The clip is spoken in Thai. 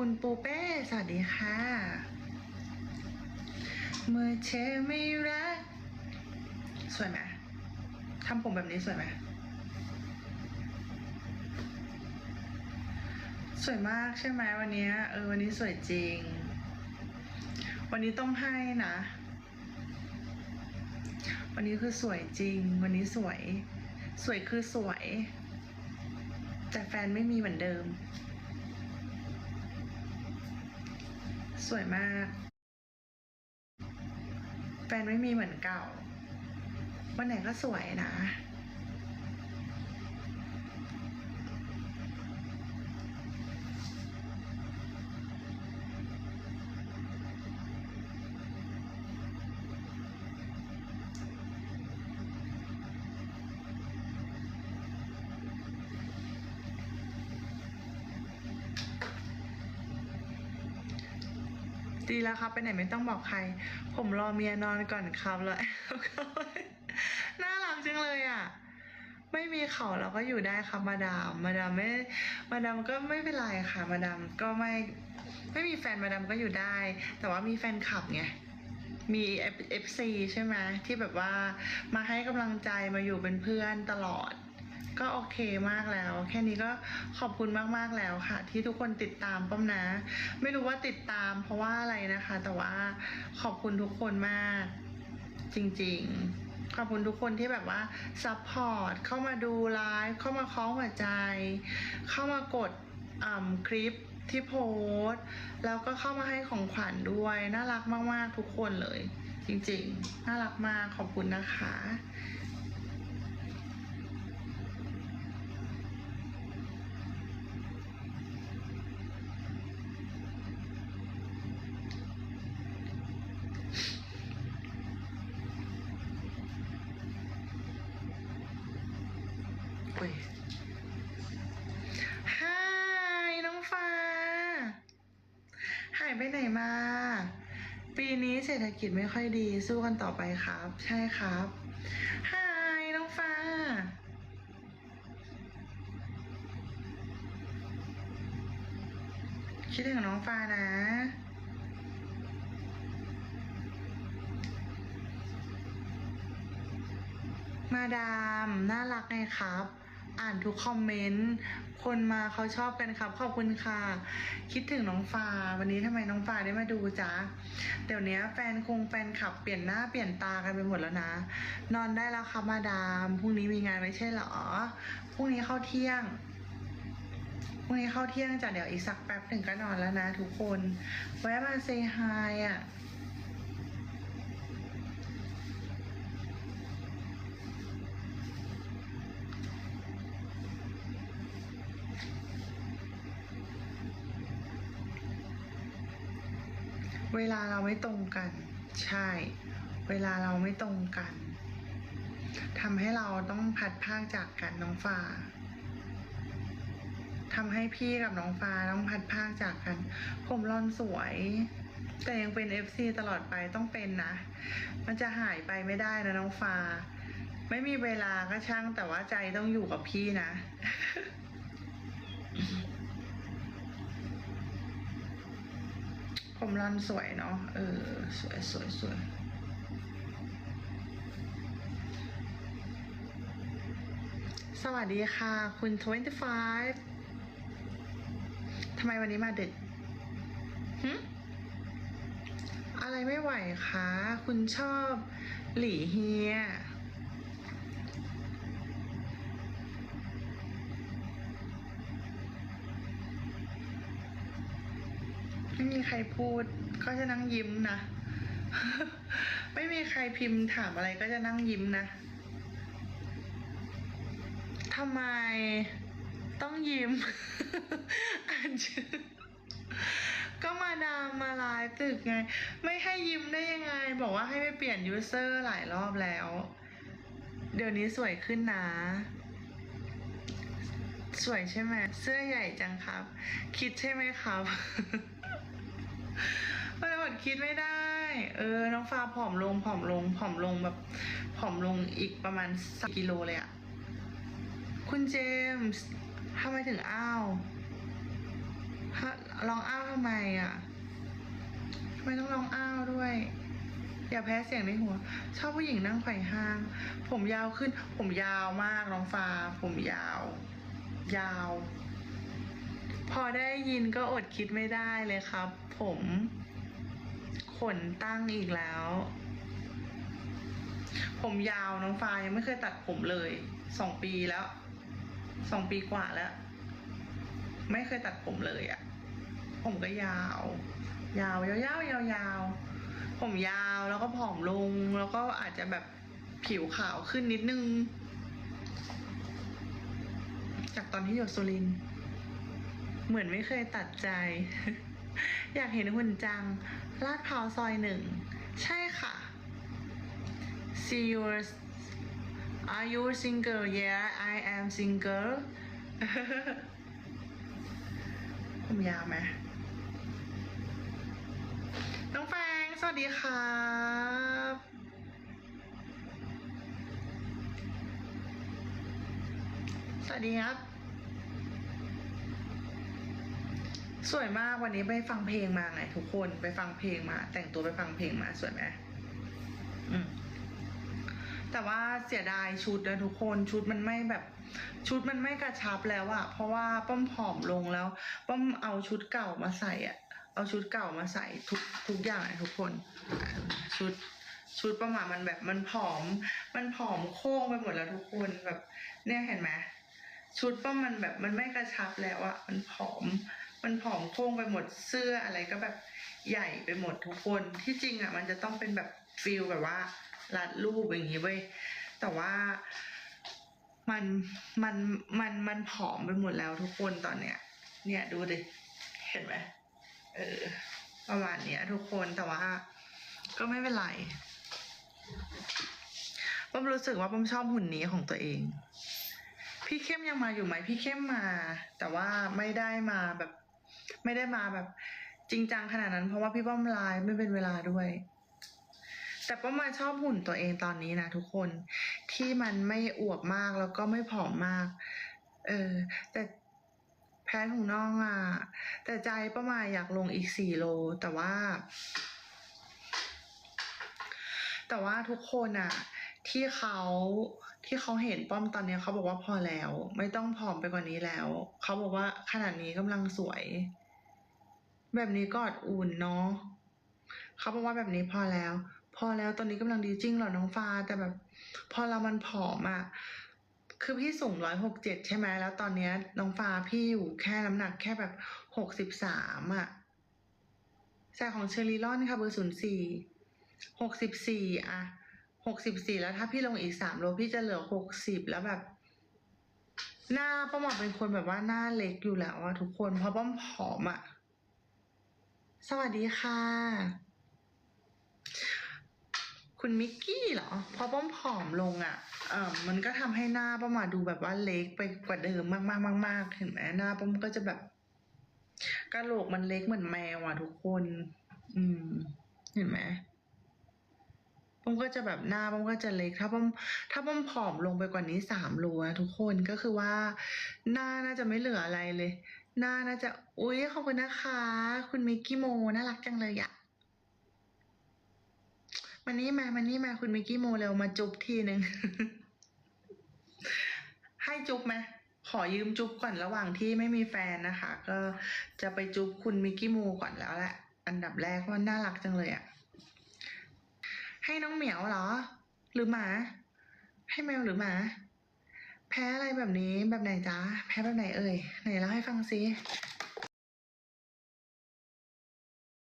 คุณปูเป้ สวัสดีค่ะ เมื่อเธอไม่รัก สวยไหมทำผมแบบนี้สวยไหมสวยมากใช่ไหมวันนี้เออวันนี้สวยจริง วันนี้ต้องให้นะ วันนี้คือสวยจริง วันนี้สวย สวยคือสวย แต่แฟนไม่มีเหมือนเดิม สวยมาก แฟนไม่มีเหมือนเก่า วันไหนก็สวยนะ ดีแล้วครับไปไหนไม่ต้องบอกใคร ผมรอเมียนอนก่อนครับแล้วน่ารักจังเลยอะ ไม่มีเขาเราก็อยู่ได้ครับมาดาม มาดามไม่ มาดามก็ไม่เป็นไรค่ะ มาดามก็ไม่ ไม่มีแฟนมาดามก็อยู่ได้ แต่ว่ามีแฟนคลับไงมี FC ใช่ไหมที่แบบว่ามาให้กำลังใจมาอยู่เป็นเพื่อนตลอด ก็โอเคมากแล้ว แค่นี้ก็ขอบคุณมากๆแล้วค่ะ ที่ทุกคนติดตามป้อมนะ ไม่รู้ว่าติดตามเพราะว่าอะไรนะคะ แต่ว่าขอบคุณทุกคนมาก จริงๆ ขอบคุณทุกคนที่แบบว่าซัพพอร์ตเข้ามาดูไลฟ์เข้ามาคล้องหัวใจ เข้ามากดคลิปที่โพสต์แล้วก็เข้ามาให้ของขวัญด้วย น่ารักมากๆทุกคนเลย จริงๆ น่ารักมากขอบคุณนะคะ อุ้ยฮายน้องฟ้า หาย ไปไหนมา ปีนี้เศรษฐกิจไม่ค่อยดีสู้กันต่อไปครับ ใช่ครับฮายน้องฟ้า คิดถึงน้องฟ้านะมาดาม น่ารักไงครับ อ่านทุกคอมเมนต์ คนมาเขาชอบกันครับ ขอบคุณค่ะ คิดถึงน้องฟ้า วันนี้ทำไมน้องฟ้าได้มาดูจ๊ะ เดี๋ยวนี้แฟนคงแฟนขับเปลี่ยนหน้าเปลี่ยนตากันไปหมดแล้วนะ นอนได้แล้วครับมาดาม พรุ่งนี้มีงานไม่ใช่เหรอ พรุ่งนี้เข้าเที่ยงพรุ่งนี้เข้าเที่ยงจ้ะเดี๋ยวอีกสักแป๊บถึงก็นอนแล้วนะทุกคน แวะมาเซฮายอะ เวลาเราไม่ตรงกัน ใช่ เวลาเราไม่ตรงกันทำให้เราต้องพัดพากจากกันน้องฟ้าทำให้พี่กับน้องฟ้าต้องพัดพากจากกัน ผมรอนสวย แต่ยังเป็น FC ตลอดไปต้องเป็นนะ มันจะหายไปไม่ได้นะน้องฟ้า ไม่มีเวลาก็ช่างแต่ว่าใจต้องอยู่กับพี่นะ ผมรอนสวยเนาะ เออ สวยสวยสวยสวัสดีค่ะ คุณ 25 ทำไมวันนี้มาดึกหึอะไรไม่ไหวคะ คุณชอบหลี่เฮีย ไม่มี ใครพูดก็จะนั่งยิ้มนะ ไม่มีใครพิมพ์ถามอะไรก็จะนั่งยิ้มนะทำไมต้องยิ้มอ่านชื่อก็มาดามมาไลฟ์ตึกไง ไม่ให้ยิ้มได้ยังไง บอกว่าให้ไปเปลี่ยนยูเซอร์หลายรอบแล้ว เดี๋ยวนี้สวยขึ้นนะ สวยใช่ไหมเสื้อใหญ่จังครับ คิดใช่ไหมครับ มันอดคิดไม่ได้ เออ น้องฟ้าผอมลงผอมลงผอมลงแบบผอมลงอีกประมาณสักกิโลเลยอะคุณเจมส์ทำไมถึงอ้าวฮะร้องอ้าวทำไมอะทำไมต้องร้องอ้าวด้วยอย่าแพ้เสียงในหัว ชอบผู้หญิงนั่งไขว่ห้าง ผมยาวขึ้น ผมยาวมากน้องฟ้า ผมยาว ยาว พอได้ยินก็อดคิดไม่ได้เลยครับ ผมขนตั้งอีกแล้ว ผมยาวน้องฟ้ายังไม่เคยตัดผมเลยสองปีแล้วสองปีกว่าแล้ว ไม่เคยตัดผมเลยอะ่ะ ผมก็ยาว ยาวยาวยาวยาวยาวผมยาวแล้วก็ผอมลงแล้วก็อาจจะแบบผิวขาวขึ้นนิดนึง จากตอนที่อยู่สุรินทร์ เหมือนไม่เคยตัดใจ อยากเห็นหุ่นจัง ลาดพร้าวซอยหนึ่ง ใช่ค่ะ See you Are you single Yeah I am single ผมยาวไหมน้องแฟงสวัสดีครับสวัสดีครับ สวยมากวันนี้ไปฟังเพลงมาไงทุกคนไปฟังเพลงมา แต่งตัวไปฟังเพลงมาสวยไหมอืมแต่ว่าเสียดายชุดนะทุกคนชุดมันไม่แบบชุดมันไม่กระชับแล้วอะเพราะว่าป้อมผอมลงแล้วป้อมเอาชุดเก่ามาใส่อะเอาชุดเก่ามาใส่ทุกทุกอย่างอะทุกคนชุดชุดประมาณมันแบบมันผอม มันผอมโค้งไปหมดแล้วทุกคนแบบ เนี่ยเห็นไหมชุดป้อมมันแบบมันไม่กระชับแล้วอะมันผอม มันผอมโค้งไปหมดเสื้ออะไรก็แบบใหญ่ไปหมดทุกคนที่จริงอะมันจะต้องเป็นแบบฟิลแบบว่ารัดรูปอย่างนี้เว้ยแต่ว่ามันมันมันมันผอมไปหมดแล้วทุกคนตอนเนี้ย เนี่ยดูดิเห็นไหมเออประมาณเนี้ย ทุกคนแต่ว่า ก็ไม่เป็นไรป้มรู้สึกว่าป้มชอบหุ่นนี้ของตัวเอง พี่เข้มยังมาอยู่ไหมพี่เข้มมา แต่ว่าไม่ได้มาแบบ ไม่ได้มาแบบ จริงจังขนาดนั้น เพราะว่าพี่ป้อมไลน์ไม่เป็นเวลาด้วย แต่ป้อมมาชอบหุ่นตัวเองตอนนี้นะทุกคนที่มันไม่อวบมากแล้วก็ไม่ผอมมาก เออ แต่แพ้ถุงน่องอะ แต่ใจป้ามาอยากลงอีกสี่โล แต่ว่า แต่ว่าทุกคนอะ ที่เขาที่เขาเห็นป้อมตอนนี้เขาบอกว่าพอแล้ว ไม่ต้องผอมไปกว่านี้แล้ว เขาบอกว่าขนาดนี้กำลังสวย แบบนี้กอดอุ่นเนาะเขาบอกว่าแบบนี้พอแล้ว พอแล้วตอนนี้กำลังดีจริงเหรอน้องฟ้า แต่แบบ พอเรามันผอมอะคือพี่สูงร้อยหกเจ็ดใช่ไหมแล้วตอนเนี้ยน้องฟ้าพี่อยู่แค่น้ำหนักแค่แบบหกสิบสามอะใส่ของเชอรี่ลอนค่ะเบอร์ศูนย์สี่หกสิบสี่อะ หกสิบสี่แล้วถ้าพี่ลงอีกสามโลพี่จะเหลือหกสิบแล้วแบบ หน้าป้อมอเป็นคนแบบว่าหน้าเล็กอยู่แล้วอะทุกคนเพราะป้อมผอมอะสวัสดีค่ะ คุณมิกกี้เหรอพอป้อมผอมลงอะเออมันก็ทำให้หน้าป้อมมาดูแบบว่าเล็กไปกว่าเดิมมากๆมากๆเห็นไหมหน้าป้อมก็จะแบบกระโหลกมันเล็กเหมือนแมวอะทุกคน อืม เห็นไหม ป้อมก็จะแบบหน้าป้อมก็จะเล็ก ถ้าป้อมถ้าป้อมผอมลงไปกว่านี้สามโลนะทุกคนก็คือว่า หน้าน่าจะไม่เหลืออะไรเลย หน้าน่าจะอุ้ยขอบคุณนะคะ คุณมิกกี้โมน่ารักจังเลยอะมานี่มามานี่มาคุณมิกกี้โมเร็วมาจุบทีหนึ่งให้จุบไหมขอยืมจุบก่อนระหว่างที่ไม่มีแฟนนะคะ ก็จะไปจุบคุณมิกกี้โมก่อนแล้วแหละอันดับแรกว่าน่ารักจังเลยอะ ให้น้องเหมียวเหรอ หรือหมา ให้แมวหรือหมา แพ้อะไรแบบนี้แบบไหนจ๊ะ แพ้แบบไหนเอ่ยไหนเล่าให้ฟังซิ